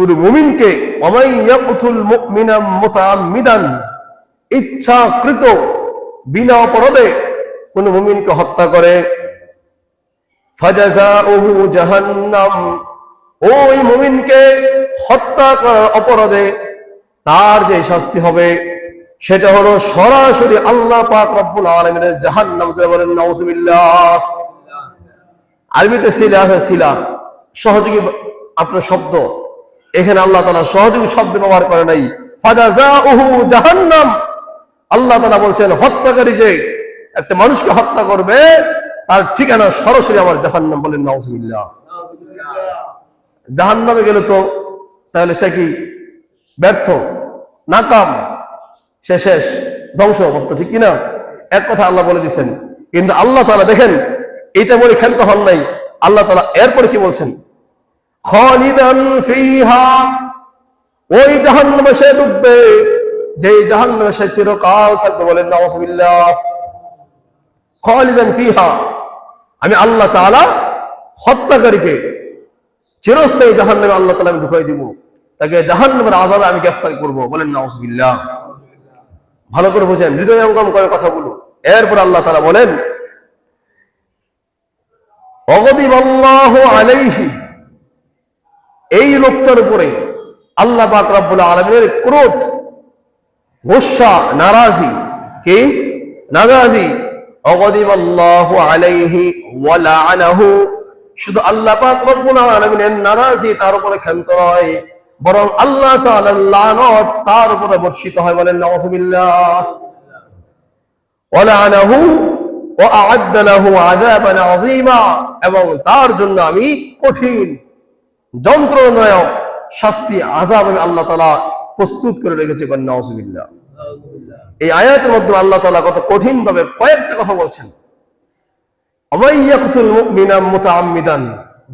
কোনো মুমিনকে ইচ্ছাকৃত বিনা অপরাধে কোন মুমিনকে হত্যা করে। ওই মুমিনকে হত্যা করার অপরাধে তার যে শাস্তি হবে, সেটা হলো সরাসরি আল্লাহ পাক রব্বুল আলামিনের জাহান্নাম বলেন আরবিতে সহযোগী আপনার শব্দ। এখানে আল্লাহ তালা সহযোগী শব্দ ব্যবহার করে নাই। আল্লাহ তাআলা বলছেন, হত্যাকারী যে একটা মানুষকে হত্যা করবে, তার ঠিকানা সরাসরি আমার জাহান্নাম বলেন নাউজুবিল্লাহ। জাহান্নামে গেলে তো তাহলে সে কি ব্যর্থ? নাকাম। সে শেষ। ধ্বংস অবস্থা ঠিক কিনা? এক কথা আল্লাহ বলে দিচ্ছেন কিন্তু আল্লাহ তালা দেখেন এটা বলে ক্ষান্ত হন নাই। আল্লাহ তালা এরপরে কি বলছেন? ওই জাহান্নামে সে ডুববে, যেই জাহান্নামে সে চিরকাল থাকবে বলেন খালিদান ফিহা। আমি আল্লাহ তাআলা হত্যাকারীকে চিরস্থায়ী জাহান্নামে আল্লাহ তাআলা আমি ঢুকাই দিব। তাকে জাহান্নামের আযাবে আমি গ্রেফতার করব বলেন নাউজুবিল্লাহ। ভালো করে বুঝেন, হৃদয় অঙ্গম করে কথাগুলো এরপর আল্লাহ তাআলা বলেন অগদিব আল্লাহ আলাইহি এই লোকটার উপরে আল্লাহ পাক রব্বুল আলামিনের ক্রোধ, গোসা, নারাজি, কি? নারাজি। অগদিব আল্লাহ শুধু আল্লাহ পাক রব্বুল আলামিনের নারাজি তার উপরে ক্ষান্ত হয়, বরং আল্লাহ তার উপরে বর্ষিত হয় বলেন নাউজুবিল্লাহ ওয়া লাআনাহু ওয়া আ'আদ্দা লাহু আযাবান আযীমা। এবং তার জন্য আমি কঠিন যন্ত্রণায়ক শাস্তি আযাব আমি আল্লাহ তাআলা প্রস্তুত করে রেখেছি বলেন নাউজুবিল্লাহ। এই আয়াতের মধ্যে আল্লাহ তাআলা কত কঠিন ভাবে কয়েকটা কথা বলছেন।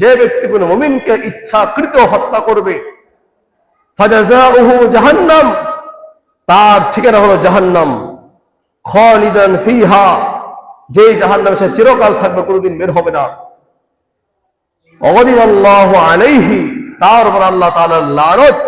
যে ব্যক্তি কোনো মুমিনকে ইচ্ছাকৃত হত্যা করবে জাহান্নাম তার ঠিকানা হলো জাহান্নাম। খালিদান ফিহা যে জাহান্নামে সে চিরকাল থাকবে কোনোদিন বের হবে না। আলাইহি, তার উপর আল্লাহ তাআলার লানত,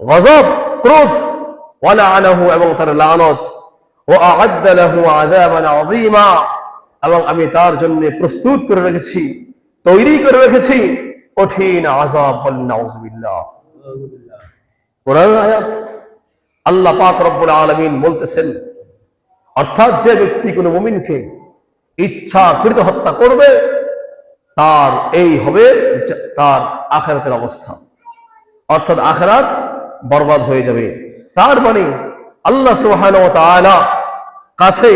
গজব, ক্রোধ ওয়ালা আনাহু এবং তার লানত ও আ'আদ্দা লাহু আযাবান আযীমা, এবং আমি তার জন্য প্রস্তুত করে রেখেছি, তৈরি করে রেখেছি কঠিন আযাব বল আল্লাহ পাক রব্বুল আলামিন বলতেছেন, অর্থাৎ যে ব্যক্তি কোনো মুমিনকে ইচ্ছাকৃত হত্যা করবে তার এই হবে তার আখেরাতের অবস্থা। অর্থাৎ আখেরাত বরবাদ হয়ে যাবে। তার মানে আল্লাহ ওয়া কাছে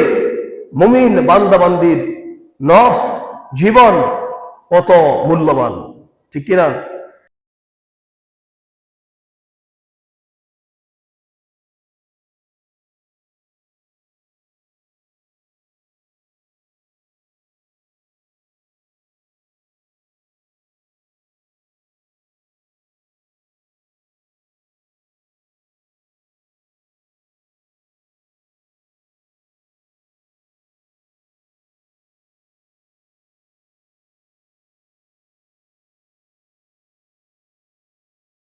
মুমিন বান্দাবান্দির নফস, জীবন কত মূল্যবান, ঠিক কিনা?